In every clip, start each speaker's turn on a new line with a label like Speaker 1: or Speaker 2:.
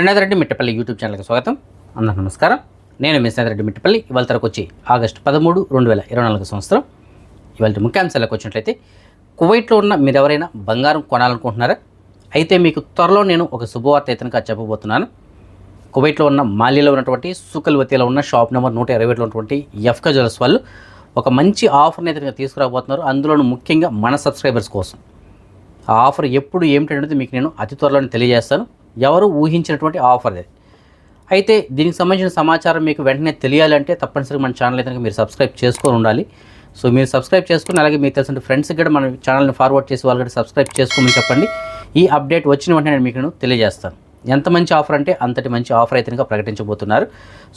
Speaker 1: Srinath Reddy Mittapalli YouTube ఛానల్కి స్వాగతం. అందరూ నమస్కారం. నేను మీ శ్రీనాథ్ రెడ్డి మిట్టపల్లి. ఇవాళ తరకు వచ్చి ఆగస్టు పదమూడు రెండు వేల ఇరవై నాలుగు సంవత్సరం. ఇవాళ ముఖ్యాంశాలకు వచ్చినట్లయితే కువైట్లో ఉన్న మీరు ఎవరైనా బంగారం కొనాలనుకుంటున్నారా? అయితే మీకు త్వరలో నేను ఒక శుభవార్త అయితే చెప్పబోతున్నాను. కువైట్లో ఉన్న మాలిలో ఉన్నటువంటి సుకల్వతిలో ఉన్న షాప్ నెంబర్ నూట ఇరవై ఒకటిలో ఉన్నటువంటి ఎఫ్కా జ్యువెల్స్ వాళ్ళు ఒక మంచి ఆఫర్ని అయితే తీసుకురాబోతున్నారు. అందులోనూ ముఖ్యంగా మన సబ్స్క్రైబర్స్ కోసం. ఆ ఆఫర్ ఎప్పుడు ఏమిటనేది మీకు నేను అతి త్వరలోనే తెలియజేస్తాను. ఎవరు ఊహించినటువంటి ఆఫర్ అది. అయితే దీనికి సంబంధించిన సమాచారం మీకు వెంటనే తెలియాలంటే తప్పనిసరిగా మన ఛానల్ అయితే మీరు సబ్స్క్రైబ్ చేసుకొని ఉండాలి. సో మీరు సబ్స్క్రైబ్ చేసుకుని అలాగే మీకు తెలిసిన ఫ్రెండ్స్కి కూడా మన ఛానల్ని ఫార్వర్డ్ చేసి వాళ్ళు కూడా సబ్స్క్రైబ్ చేసుకోమని చెప్పండి. ఈ అప్డేట్ వచ్చిన వెంటనే నేను మీకు నేను తెలియజేస్తాను. ఎంత మంచి ఆఫర్ అంటే అంతటి మంచి ఆఫర్ అయితే కనుక ప్రకటించబోతున్నారు.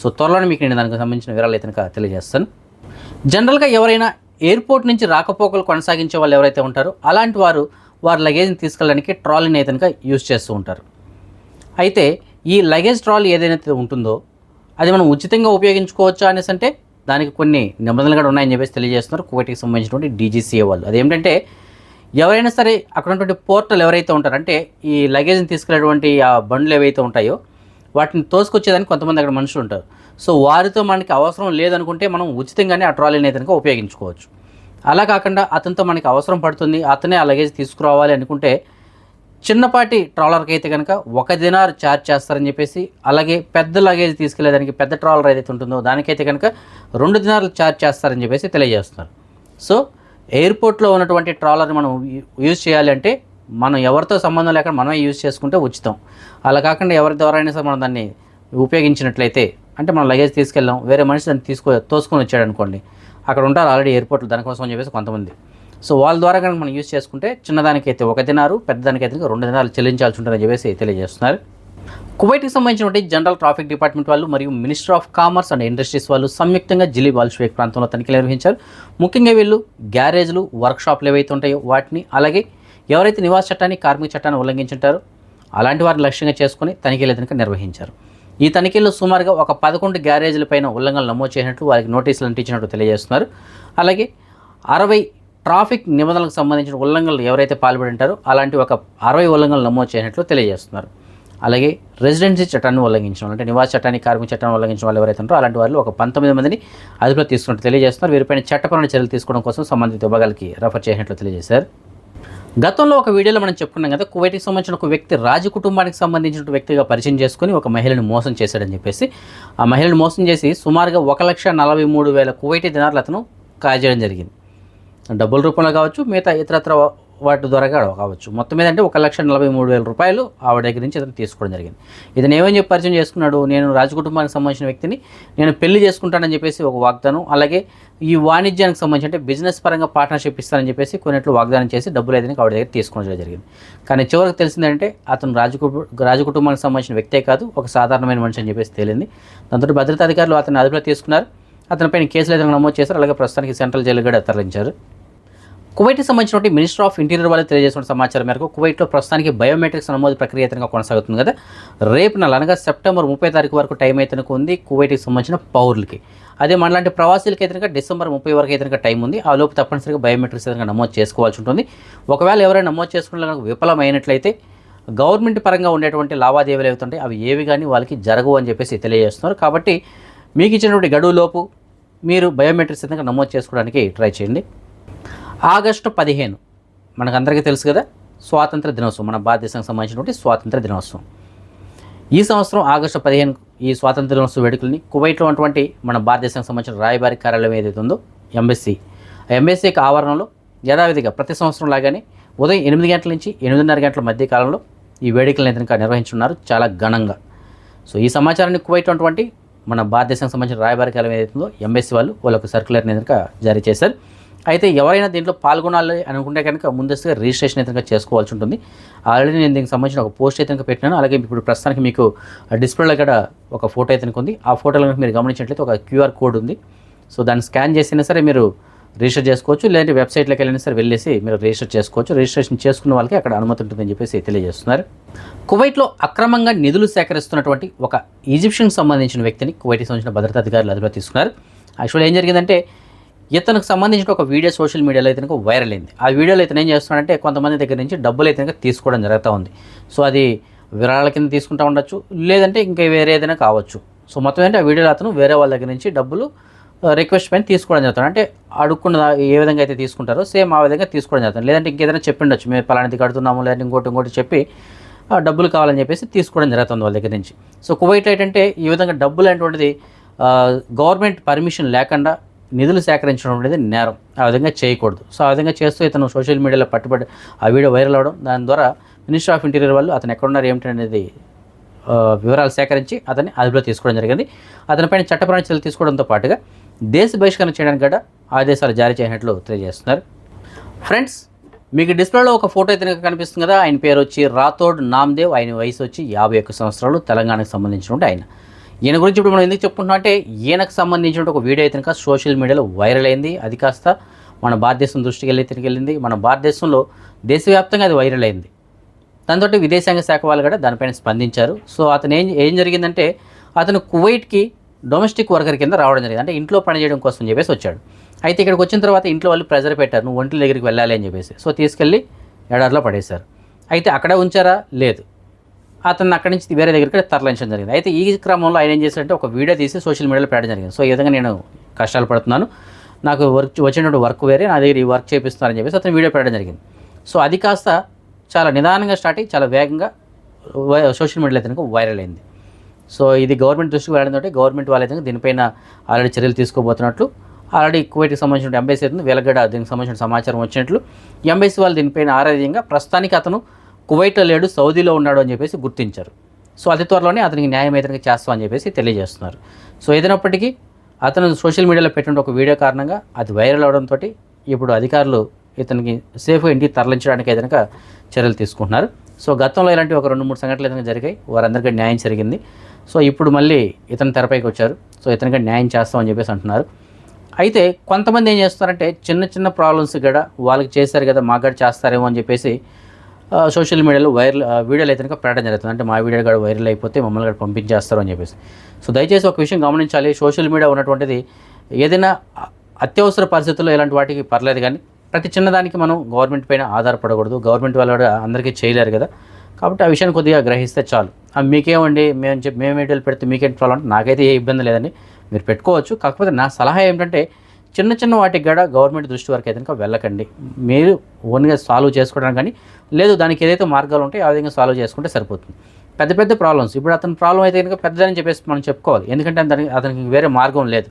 Speaker 1: సో త్వరలోనే మీకు నేను దానికి సంబంధించిన వివరాలు అయితే కనుక తెలియజేస్తాను. జనరల్గా ఎవరైనా ఎయిర్పోర్ట్ నుంచి రాకపోకలు కొనసాగించే వాళ్ళు ఎవరైతే ఉంటారో అలాంటి వారు వారి లగేజ్ని తీసుకెళ్ళడానికి ట్రాలీని అయితే కనుక యూజ్ చేస్తూ ఉంటారు. అయితే ఈ లగేజ్ ట్రాలీ ఏదైతే ఉంటుందో అది మనం ఉచితంగా ఉపయోగించుకోవచ్చా అనేసి అంటే దానికి కొన్ని నిబంధనలు కూడా ఉన్నాయని చెప్పేసి తెలియజేస్తున్నారు. కువైట్కి సంబంధించినటువంటి డీజీసీఏ వాళ్ళు. అదేమిటంటే ఎవరైనా సరే అక్కడ ఉన్నటువంటి పోర్టల్ ఎవరైతే ఉంటారో అంటే ఈ లగేజ్ని తీసుకెళ్ళేటువంటి ఆ బండ్లు ఏవైతే ఉంటాయో వాటిని తోసుకొచ్చేదానికి కొంతమంది అక్కడ మనుషులు ఉంటారు. సో వారితో మనకి అవసరం లేదనుకుంటే మనం ఉచితంగానే ఆ ట్రాలీని అయితే ఉపయోగించుకోవచ్చు. అలా కాకుండా అతనితో మనకి అవసరం పడుతుంది అతనే ఆ లగేజ్ తీసుకురావాలి అనుకుంటే చిన్నపాటి ట్రాలర్కి అయితే కనుక ఒక దినార్ ఛార్జ్ చేస్తారని చెప్పేసి అలాగే పెద్ద లగేజ్ తీసుకెళ్ళేదానికి పెద్ద ట్రాలర్ ఏదైతే ఉంటుందో దానికైతే కనుక రెండు దినార్లు ఛార్జ్ చేస్తారని చెప్పేసి తెలియజేస్తున్నారు. సో ఎయిర్పోర్ట్లో ఉన్నటువంటి ట్రాలర్ని మనం యూజ్ చేయాలి అంటే మనం ఎవరితో సంబంధం లేకుండా మనమే యూజ్ చేసుకుంటే ఉచితం. అలా కాకుండా ఎవరి ద్వారా అయినా సరే మనం దాన్ని ఉపయోగించినట్లయితే అంటే మనం లగేజ్ తీసుకెళ్ళాం వేరే మనిషి దాన్ని తీసుకో తోసుకొని వచ్చాడు అనుకోండి అక్కడ ఉంటారు ఆల్రెడీ ఎయిర్పోర్ట్లో దానికోసం అని చెప్పేసి కొంతమంది. సో వాళ్ళ ద్వారా కనుక మనం యూజ్ చేసుకుంటే చిన్నదానికైతే ఒక దినారు పెద్దదానికైతే రెండు దినాలు చెల్లించాల్సి ఉంటుందని చెప్పేసి తెలియజేస్తున్నారు. కువైట్కి సంబంధించినటువంటి జనరల్ ట్రాఫిక్ డిపార్ట్మెంట్ వాళ్ళు మరియు minister of commerce and industries వాళ్ళు సంయుక్తంగా జిలీ బాల్షేక్ ప్రాంతంలో తనిఖీలు నిర్వహించారు. ముఖ్యంగా వీళ్ళు గ్యారేజ్లు వర్క్షాప్లు ఏవైతే ఉంటాయో వాటిని అలాగే ఎవరైతే నివాస చట్టాన్ని కార్మిక చట్టాన్ని ఉల్లంఘించుంటారో అలాంటి వారిని లక్ష్యంగా చేసుకుని తనిఖీలు కనుక నిర్వహించారు. ఈ తనిఖీల్లో సుమారుగా ఒక పదకొండు గ్యారేజ్ల పైన ఉల్లంఘనలు నమోదు చేసినట్టు వారికి నోటీసులు అంటించినట్టు తెలియజేస్తున్నారు. అలాగే అరవై ట్రాఫిక్ నిబంధనలకు సంబంధించిన ఉల్లంఘనలు ఎవరైతే పాల్పడి ఉంటారో అలాంటి ఒక అరవై ఉల్లంఘనలు నమోదు చేసినట్లు తెలియజేస్తున్నారు. అలాగే రెసిడెన్సీ చట్టాన్ని ఉల్లంఘించిన వాళ్ళు, అంటే నివాస చట్టాన్ని కార్మిక చట్టాన్ని ఉల్లంఘించిన వాళ్ళు ఎవరైతే ఉంటారో అలాంటి వాళ్ళు ఒక పంతొమ్మిది మందిని అదుపులో తీసుకున్నట్టు తెలియజేస్తున్నారు. వీరిపైన చట్టపరమైన చర్యలు తీసుకోవడం కోసం సంబంధిత విభాగాలకి రెఫర్ చేసినట్లు తెలియజేశారు. గతంలో ఒక వీడియోలో మనం చెప్పుకున్నాం కదా కువైట్కి సంబంధించిన ఒక వ్యక్తి రాజు కుటుంబానికి సంబంధించిన వ్యక్తిగా పరిచయం చేసుకుని ఒక మహిళను మోసం చేశాడని చెప్పేసి ఆ మహిళను మోసం చేసి సుమారుగా ఒక లక్ష నలభై మూడు వేల కువైటీ దినార్లు అతను కాజేయడం జరిగింది. డబ్బుల రూపంలో కావచ్చు మిగతా ఇతరత్ర వాటి ద్వారా కూడా కావచ్చు. మొత్తం మీద అంటే ఒక లక్ష నలభై మూడు వేల రూపాయలు ఆవిడ దగ్గర నుంచి ఇతను తీసుకోవడం జరిగింది. ఇతను ఏమని చెప్పి పరిచయం చేసుకున్నాడు? నేను రాజు కుటుంబానికి సంబంధించిన వ్యక్తిని నేను పెళ్ళి చేసుకుంటానని చెప్పేసి ఒక వాగ్దానం అలాగే ఈ వాణిజ్యానికి సంబంధించి అంటే బిజినెస్ పరంగా పార్ట్నర్షిప్ ఇస్తానని చెప్పేసి కొన్నిట్లు వాగ్దానం చేసి డబ్బులు అయితే ఆవిడ దగ్గర తీసుకోవడం జరిగింది. కానీ చివరికి తెలిసిందంటే అతను రాజు రాజకుటుంబానికి రాజు కుటుంబానికి సంబంధించిన వ్యక్తే కాదు ఒక సాధారణమైన మనిషి అని చెప్పేసి తేలింది. దాంతో భద్రతా అధికారులు అతను అదుపులో తీసుకున్నారు. అతనిపైన కేసులు అయితే నమోదు చేశారు. అలాగే ప్రస్తుతానికి సెంట్రల్ జైలు కూడా తరలించారు. కువైట్కి సంబంధించినటువంటి మినిస్టర్ ఆఫ్ ఇంటీరియర్ వాళ్ళు తెలియజేసిన సమాచారం మేరకు కువైట్లో ప్రస్తుతానికి బయోమెట్రిక్స్ నమోదు ప్రక్రియ అయితే కొనసాగుతుంది కదా. రేపు నెల అనగా సెప్టెంబర్ ముప్పై తారీఖు వరకు టైం అయితే ఉంది కువైట్కి సంబంధించిన పౌరులకి. అదే మనలాంటి ప్రవాసీలకి అయితే డిసెంబర్ ముప్పై వరకు అయితే టైం ఉంది. ఆ లోపు తప్పనిసరిగా బయోమెట్రిక్స్ అయితే నమోదు చేసుకోవాల్సి ఉంటుంది. ఒకవేళ ఎవరైనా నమోదు చేసుకున్న విఫలమైనట్లయితే గవర్నమెంట్ పరంగా ఉండేటువంటి లావాదేవీలు అవుతుంటాయి? అవి ఏవి కానీ వాళ్ళకి జరగవు అని చెప్పేసి తెలియజేస్తున్నారు. కాబట్టి మీకు ఇచ్చినటువంటి గడువులోపు మీరు బయోమెట్రిక్స్ అయితే నమోదు చేసుకోవడానికి ట్రై చేయండి. ఆగస్టు పదిహేను. మనకందరికీ తెలుసు కదా స్వాతంత్ర దినోత్సవం మన భారతదేశానికి సంబంధించినటువంటి స్వాతంత్ర దినోత్సవం. ఈ సంవత్సరం ఆగస్టు పదిహేను ఈ స్వాతంత్ర దినోత్సవ వేడుకల్ని కువైట్లో ఉన్నటువంటి మన భారతదేశానికి సంబంధించిన రాయబారి కార్యాలయం ఏదైతే ఉందో ఎంబెస్సీ ఆ యొక్క ఆవరణలో యథావిధిగా ప్రతి సంవత్సరం లాగానే ఉదయం ఎనిమిది గంటల నుంచి ఎనిమిదిన్నర గంటల మధ్య కాలంలో ఈ వేడుకలను అయితే కనుక నిర్వహించున్నారు చాలా ఘనంగా. సో ఈ సమాచారాన్ని కువైట్ ఉన్నటువంటి మన భారతదేశానికి సంబంధించిన రాయబారి కార్యాలయం ఏదైతే ఉందో ఎంబెస్సీ వాళ్ళు వాళ్ళకు సర్క్యులర్ని కనుక జారీ చేశారు. అయితే ఎవరైనా దీంట్లో పాల్గొనాలి అనుకుంటే కనుక ముందస్తుగా రిజిస్ట్రేషన్ అయితే చేసుకోవాల్సి ఉంటుంది. ఆల్రెడీ నేను దీనికి సంబంధించిన ఒక పోస్ట్ అయితే కనుక పెట్టినాను. అలాగే ఇప్పుడు ప్రస్తుతానికి మీకు డిస్ప్లేలో కూడా ఒక ఫోటో అయితే ఉంది. ఆ ఫోటోలో మీరు గమనించినట్లయితే ఒక క్యూఆర్ కోడ్ ఉంది. సో దాన్ని స్కాన్ చేసినా సరే మీరు రిజిస్టర్ చేసుకోవచ్చు. లేదంటే వెబ్సైట్లోకి వెళ్ళినా సరే వెళ్ళేసి మీరు రిజిస్టర్ చేసుకోవచ్చు. రిజిస్ట్రేషన్ చేసుకున్న వాళ్ళకి అక్కడ అనుమతి ఉంటుందని చెప్పేసి తెలియజేస్తున్నారు. కువైట్లో అక్రమంగా నిధులు సేకరిస్తున్నటువంటి ఒక ఈజిప్షియన్కి సంబంధించిన వ్యక్తిని కువైట్కి సంబంధించిన భద్రతా అధికారులు అదుపులో తీసుకున్నారు. యాక్చువల్ ఏం జరిగిందంటే ఇతనికి సంబంధించిన ఒక వీడియో సోషల్ మీడియాలో అయితే వైరల్ అయింది. ఆ వీడియోలో ఇతను ఏం చేస్తున్నాడంటే కొంతమంది దగ్గర నుంచి డబ్బులు అయితే తీసుకోవడం జరుగుతూ ఉంది. సో అది విరాళాల కింద తీసుకుంటూ ఉండొచ్చు లేదంటే ఇంకా వేరే ఏదైనా కావచ్చు. సో మొత్తం ఏంటంటే ఆ వీడియోలో అతను వేరే వాళ్ళ దగ్గర నుంచి డబ్బులు రిక్వెస్ట్ పైన తీసుకోవడం జరుగుతుంది అంటే అడుక్కున్న ఏ విధంగా అయితే తీసుకుంటారో సేమ్ ఆ విధంగా తీసుకోవడం జరుగుతుంది. లేదంటే ఇంకేదైనా చెప్పిండొచ్చు మేము పలానిది కడుతున్నాము లేదంటే ఇంకోటి ఇంకోటి చెప్పి ఆ డబ్బులు కావాలని చెప్పేసి తీసుకోవడం జరుగుతుంది వాళ్ళ దగ్గర నుంచి. సో కువైట్ ఏంటంటే ఈ విధంగా డబ్బులు అనేటువంటిది గవర్నమెంట్ పర్మిషన్ లేకుండా నిధులు సేకరించడం అనేది నేరం. ఆ విధంగా చేయకూడదు. సో ఆ విధంగా చేస్తూ ఇతను సోషల్ మీడియాలో పట్టుబడి ఆ వీడియో వైరల్ అవడం దాని ద్వారా మినిస్టర్ ఆఫ్ ఇంటీరియర్ వాళ్ళు అతను ఎక్కడున్నారు ఏమిటనేది వివరాలు సేకరించి అతన్ని అదుపులో తీసుకోవడం జరిగింది. అతనిపైన చట్టపరమైన చర్యలు తీసుకోవడంతో పాటుగా దేశ బహిష్కరణ చేయడానికి కూడా ఆదేశాలు జారీ చేసినట్లు తెలియజేస్తున్నారు. ఫ్రెండ్స్ మీకు డిస్ప్లేలో ఒక ఫోటో అయితే కనిపిస్తుంది కదా ఆయన పేరు వచ్చి రాథోడ్ నామ్దేవ్ ఆయన వయసు వచ్చి యాభై ఒక్క సంవత్సరాలు తెలంగాణకు సంబంధించినటువంటి ఆయన. ఈయన గురించి ఇప్పుడు మనం ఎందుకు చెప్పుకుంటున్నాం అంటే ఈయనకు సంబంధించిన ఒక వీడియో అయితే కనుక సోషల్ మీడియాలో వైరల్ అయింది. అది కాస్త మన భారతదేశం దృష్టికి వెళ్ళి తిరిగి వెళ్ళింది. మన భారతదేశంలో దేశవ్యాప్తంగా అది వైరల్ అయింది. దాంతో విదేశాంగ శాఖ వాళ్ళు కూడా దానిపైన స్పందించారు. సో అతను ఏం ఏం జరిగిందంటే అతను కువైట్కి డొమెస్టిక్ వర్కర్ కింద రావడం జరిగింది. అంటే ఇంట్లో పని చేయడం కోసం చెప్పేసి వచ్చాడు. అయితే ఇక్కడికి వచ్చిన తర్వాత ఇంట్లో వాళ్ళు ప్రెజర్ పెట్టారు. నువ్వు ఒంటి దగ్గరికి వెళ్ళాలి అని చెప్పేసి. సో తీసుకెళ్ళి ఎడారిలో పడేశారు. అయితే అక్కడే ఉంచారా? లేదు. అతను అక్కడి నుంచి వేరే దగ్గరికి తరలించడం జరిగింది. అయితే ఈ క్రమంలో ఆయన ఏం చేశారంటే ఒక వీడియో తీసి సోషల్ మీడియాలో పెట్టడం జరిగింది. సో ఈ విధంగా నేను కష్టాలు పడుతున్నాను. నాకు వర్క్ వచ్చినటువంటి వర్క్ వేరే నా దగ్గర ఈ వర్క్ చేపిస్తున్నారని చెప్పేసి అతను వీడియో పెట్టడం జరిగింది. సో అది కాస్త చాలా నిదానంగా స్టార్ట్ అయ్యి చాలా వేగంగా సోషల్ మీడియాలో అయితే వైరల్ అయింది. సో ఇది గవర్నమెంట్ దృష్టికి వెళ్ళడంతో గవర్నమెంట్ వాళ్ళు అయితే దీనిపైన ఆల్రెడీ చర్యలు తీసుకోబోతున్నట్లు ఆల్రెడీ కువైట్కి సంబంధించిన ఎంబైసీ అయితే వీళ్ళగడ దీనికి సంబంధించిన సమాచారం వచ్చినట్లు ఎంబైసీ వాళ్ళు దీనిపైన ఆరాధ్యంగా ప్రస్తుతానికి అతను కువైట్లో లేడు సౌదీలో ఉన్నాడు అని చెప్పేసి గుర్తించారు. సో అతి త్వరలోనే అతనికి న్యాయం అయితే చేస్తామని చెప్పేసి తెలియజేస్తున్నారు. సో ఏదైనప్పటికీ అతను సోషల్ మీడియాలో పెట్టిన ఒక వీడియో కారణంగా అది వైరల్ అవడంతో ఇప్పుడు అధికారులు ఇతనికి సేఫ్గా ఇంటికి తరలించడానికి ఏదైనా చర్యలు తీసుకుంటున్నారు. సో గతంలో ఇలాంటి ఒక రెండు మూడు సంఘటనలు ఏదైనా జరిగాయి వారందరికీ న్యాయం జరిగింది. సో ఇప్పుడు మళ్ళీ ఇతని తెరపైకి వచ్చారు. సో ఇతనికి న్యాయం చేస్తామని చెప్పేసి అంటున్నారు. అయితే కొంతమంది ఏం చేస్తున్నారంటే చిన్న చిన్న ప్రాబ్లమ్స్ కూడా వాళ్ళకి చేశారు కదా మాకు కూడా చేస్తారేమో అని చెప్పేసి సోషల్ మీడియాలో వైరల్ వీడియోలు అయితే కనుక పెట్టడం జరుగుతుంది. అంటే మా వీడియో కూడా వైరల్ అయిపోతే మమ్మల్ని కూడా పంపించేస్తారు అని చెప్పేసి. సో దయచేసి ఒక విషయం గమనించాలి. సోషల్ మీడియా ఉన్నటువంటిది ఏదైనా అత్యవసర పరిస్థితుల్లో ఇలాంటి వాటికి పర్లేదు కానీ ప్రతి చిన్నదానికి మనం గవర్నమెంట్ పైన ఆధారపడకూడదు. గవర్నమెంట్ వాళ్ళు కూడా అందరికీ చేయలేరు కదా. కాబట్టి ఆ విషయాన్ని కొద్దిగా గ్రహిస్తే చాలు. ఆ, మీకేమండి? మేము చెప్పి మేము వీడియోలు పెడితే మీకేంటి ప్రాబ్లం నాకైతే ఏ ఇబ్బంది లేదండి. మీరు పెట్టుకోవచ్చు. కాకపోతే నా సలహా ఏమిటంటే చిన్న చిన్న వాటికి కూడా గవర్నమెంట్ దృష్టి వరకు అయితే కనుక వెళ్ళకండి. మీరు ఓన్గా సాల్వ్ చేసుకోవడానికి కానీ లేదు దానికి ఏదైతే మార్గాలు ఉంటాయో ఆ విధంగా సాల్వ్ చేసుకుంటే సరిపోతుంది. పెద్ద పెద్ద ప్రాబ్లమ్స్ ఇప్పుడు అతని ప్రాబ్లం అయితే కనుక పెద్దదని చెప్పేసి మనం చెప్పుకోవాలి. ఎందుకంటే అతనికి అతనికి వేరే మార్గం లేదు.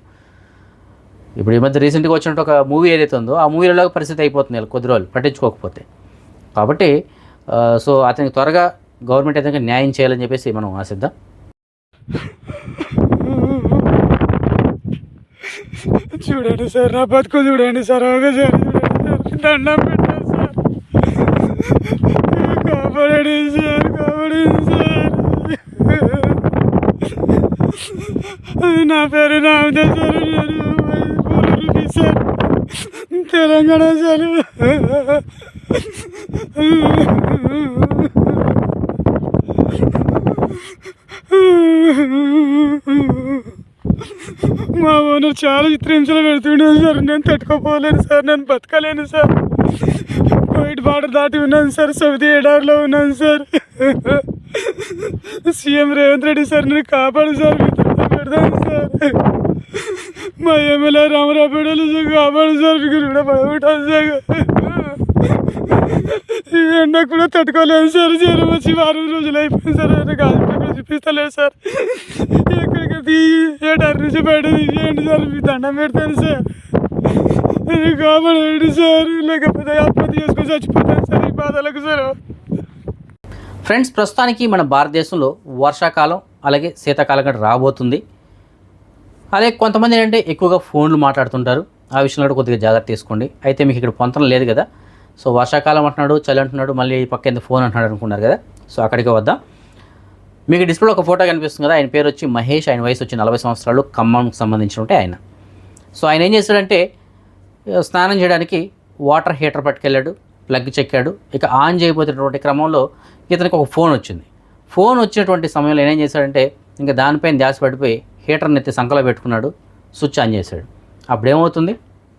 Speaker 1: ఇప్పుడు ఈ మధ్య రీసెంట్గా వచ్చినట్టు ఒక మూవీ ఏదైతే ఉందో ఆ మూవీలో పరిస్థితి అయిపోతుంది కొద్ది రోజులు పట్టించుకోకపోతే. కాబట్టి సో అతనికి త్వరగా గవర్నమెంట్ అయితే న్యాయం చేయాలని చెప్పేసి మనం ఆశిద్దాం.
Speaker 2: చూడండి సార్ నా బతుకు చూడండి సార్ ఒకసారి చూడండి సార్ దండం పెట్టండి సార్ కాపాడండి సార్ కాపాడండి సార్ నా పేరు రామదే సార్ నేను పూర్వీకుడిని సార్ తెలంగాణ సార్ మా చాలా చిత్రహింసలు పెడుతున్నాను సార్ నేను తట్టుకోపోలేను సార్ నేను బతకలేను సార్. కోవిడ్ బార్డర్ దాటి ఉన్నాను సార్ సౌదీ ఎడారిలో ఉన్నాను sir. CM Revanth Reddy sir నేను కాపాడు సార్ పెడతాను సార్. మా ఎమ్మెల్యే రామరావు పెడలు సార్ కాపాడు సార్ మీకు రుణ పడగొట్టాను సార్. ఎండ కూడా తట్టుకోలేదు సార్. జ్వరం వచ్చి వారం రోజులు అయిపోయింది సార్. ఆయన హాస్పిటల్ చూపిస్తలేదు సార్. ఎక్కడికి తీ ఏడారి నుంచి బయట తీసేయండి సార్. మీ దండం పెడతాను సార్. ఇది కాపాడండి సార్. లేకపోతే ఆత్మహత్య చేసుకొని చచ్చిపోతాను సార్ ఈ బాధలకు సార్.
Speaker 1: ఫ్రెండ్స్ ప్రస్తుతానికి మన భారతదేశంలో వర్షాకాలం అలాగే శీతాకాలం కూడా రాబోతుంది. అదే కొంతమంది ఏంటంటే ఎక్కువగా ఫోన్లు మాట్లాడుతుంటారు. ఆ విషయంలో కూడా కొద్దిగా జాగ్రత్త తీసుకోండి. అయితే మీకు ఇక్కడ పొంతన లేదు కదా. సో వర్షాకాలం అంటున్నాడు చలి అంటున్నాడు మళ్ళీ ఈ పక్క ఎందుకు ఫోన్ అంటున్నాడు అనుకున్నారు కదా. సో అక్కడికి వద్దాం. మీకు డిస్ప్లేలో ఒక ఫోటో కనిపిస్తుంది కదా ఆయన పేరు వచ్చి మహేష్ ఆయన వయసు వచ్చి నలభై సంవత్సరాలు ఖమ్మంకి సంబంధించిన ఉంటే ఆయన. సో ఆయన ఏం చేశాడంటే స్నానం చేయడానికి వాటర్ హీటర్ పట్టుకెళ్ళాడు ప్లగ్ చెక్కాడు. ఇక ఆన్ చేయబోతున్నటువంటి క్రమంలో ఇతనికి ఒక ఫోన్ వచ్చింది. ఫోన్ వచ్చినటువంటి సమయంలో ఆయన ఏం చేశాడంటే ఇంకా దానిపైన ధ్యాస పడిపోయి హీటర్ని ఎత్తి సంకలో పెట్టుకున్నాడు స్విచ్ ఆన్ చేశాడు. అప్పుడు ఏమవుతుంది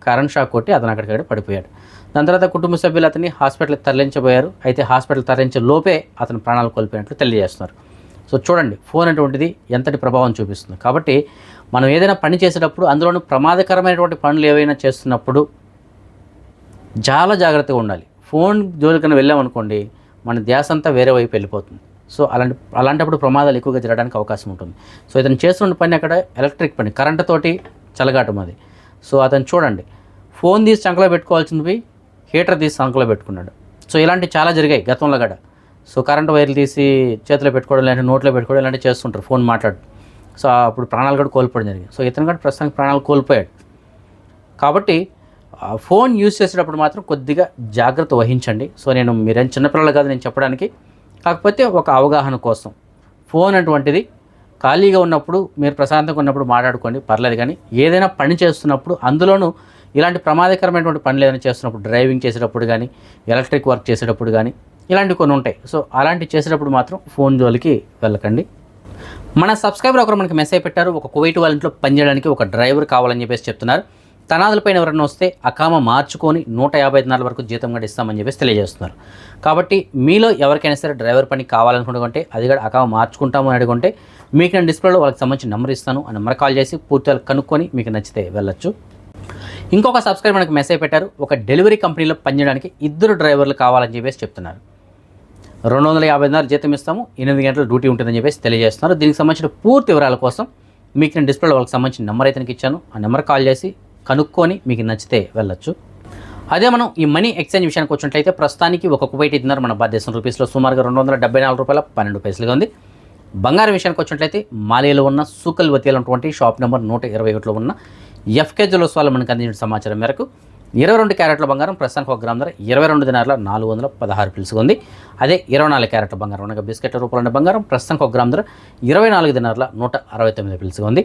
Speaker 1: కరెంట్ షాక్ కొట్టి అతను అక్కడికక్కడ పడిపోయాడు. దాని తర్వాత కుటుంబ సభ్యులు అతన్ని హాస్పిటల్కి తరలించబోయారు. అయితే హాస్పిటల్ తరలించే లోపే అతను ప్రాణాలు కోల్పోయినట్లు తెలియజేస్తున్నారు. సో చూడండి ఫోన్ అటువంటిది ఎంతటి ప్రభావం చూపిస్తుంది. కాబట్టి మనం ఏదైనా పని చేసేటప్పుడు అందులోనూ ప్రమాదకరమైనటువంటి పనులు ఏవైనా చేస్తున్నప్పుడు చాలా జాగ్రత్తగా ఉండాలి. ఫోన్ జోలికన్నా వెళ్ళామనుకోండి మన ధ్యాస అంతా వేరే వైపు వెళ్ళిపోతుంది. సో అలాంటి అలాంటప్పుడు ప్రమాదాలు ఎక్కువగా జరగడానికి అవకాశం ఉంటుంది. సో ఇతను చేస్తున్న పని అక్కడ ఎలక్ట్రిక్ పని కరెంటుతోటి చలగాటం అది. సో అతను చూడండి ఫోన్ తీసి చంకలో పెట్టుకోవాల్సింది పోయి హీటర్ తీసి చంకలో పెట్టుకున్నాడు. సో ఇలాంటివి చాలా జరిగాయి గతంలో కూడా సో కరెంట్ వైర్లు తీసి చేతిలో పెట్టుకోవడం లేదంటే నోట్లో పెట్టుకోవడం ఇలాంటివి చేస్తుంటారు ఫోన్ మాట్లాడు. సో అప్పుడు ప్రాణాలు కూడా కోల్పోవడం జరిగింది. సో ఇతను కూడా ప్రస్తుతానికి ప్రాణాలు కోల్పోయాడు. కాబట్టి ఫోన్ యూజ్ చేసేటప్పుడు మాత్రం కొద్దిగా జాగ్రత్త వహించండి. సో నేను మీరేం చిన్నపిల్లలు కాదు నేను చెప్పడానికి. కాకపోతే ఒక అవగాహన కోసం ఫోన్ అటువంటిది ఖాళీగా ఉన్నప్పుడు మీరు ప్రశాంతంగా ఉన్నప్పుడు మాట్లాడుకోండి పర్లేదు కానీ ఏదైనా పని చేస్తున్నప్పుడు అందులోనూ ఇలాంటి ప్రమాదకరమైనటువంటి పనులు ఏదైనా చేస్తున్నప్పుడు డ్రైవింగ్ చేసేటప్పుడు కానీ ఎలక్ట్రిక్ వర్క్ చేసేటప్పుడు కానీ ఇలాంటివి కొన్ని ఉంటాయి. సో అలాంటివి చేసేటప్పుడు మాత్రం ఫోన్ జోలికి వెళ్ళకండి. మన సబ్స్క్రైబర్ ఒకరు మనకి మెసేజ్ పెట్టారు. ఒక కువైట్ వాళ్ళ ఇంట్లో పనిచేయడానికి ఒక డ్రైవర్ కావాలని చెప్పేసి చెప్తున్నారు. తనాదులపైన ఎవరైనా వస్తే అకామ మార్చుకొని నూట యాభై ఐదు నాలుగు వరకు జీతం కూడా ఇస్తామని చెప్పేసి తెలియజేస్తున్నారు. కాబట్టి మీలో ఎవరికైనా సరే డ్రైవర్ పని కావాలనుకుంటే అది కూడా అకామ మార్చుకుంటాము అని అడుగుంటే మీకు నేను డిస్ప్లేలో వాళ్ళకి సంబంధించిన నెంబర్ ఇస్తాను. ఆ నెంబర్ కాల్ చేసి పూర్తిగా కనుక్కొని మీకు నచ్చితే వెళ్ళొచ్చు. ఇంకొక సబ్స్క్రైబర్ మనకు మెసేజ్ పెట్టారు. ఒక డెలివరీ కంపెనీలో పనిచేయడానికి ఇద్దరు డ్రైవర్లు కావాలని చెప్పేసి చెప్తున్నారు. రెండు వందల యాభై నాలుగు జీతం ఇస్తాము. ఎనిమిది గంటల డ్యూటీ ఉంటుందని చెప్పేసి తెలియజేస్తున్నారు. దీనికి సంబంధించిన పూర్తి వివరాల కోసం మీకు నేను డిస్ప్లేలో వాళ్ళకి సంబంధించిన నెంబర్ అయితే ఇచ్చాను. ఆ నెంబర్ కాల్ చేసి కనుక్కొని మీకు నచ్చితే వెళ్ళొచ్చు. అదే మనం ఈ మనీ ఎక్స్చేంజ్ విషయానికి వచ్చినట్లయితే ప్రస్తుతానికి ఒక కువైట్ ఇద్దరు మన భారతదేశం రూపీస్లో సుమారుగా రెండు వందల డెబ్బై నాలుగు రూపాయల పన్నెండు పైసలుగా ఉంది. బంగారం విషయానికి వచ్చినట్లయితే మాలియాలో ఉన్న సూకల్ వతియాలో ఉన్నటువంటి షాప్ నెంబర్ నూట ఇరవై ఒకటిలో ఉన్న ఎఫ్కే జ్యువెల్స్ వాళ్ళు మనకు అందించిన సమాచారం మేరకు ఇరవై రెండు క్యారెట్ల బంగారం ప్రస్తుతానికి ఒక గ్రామ్ ధర ఇరవై రెండు దినార్ల నాలుగు వందల పదహారు పిలుసుగా ఉంది. అదే ఇరవై నాలుగు క్యారెట్ల బంగారం అనగా బిస్కెట్ ఉన్న బంగారం ప్రస్తుతానికి ఒక గ్రామ్ ధర ఇరవై నాలుగు దినారుల నూట అరవై తొమ్మిది పిలుసుగా ఉంది.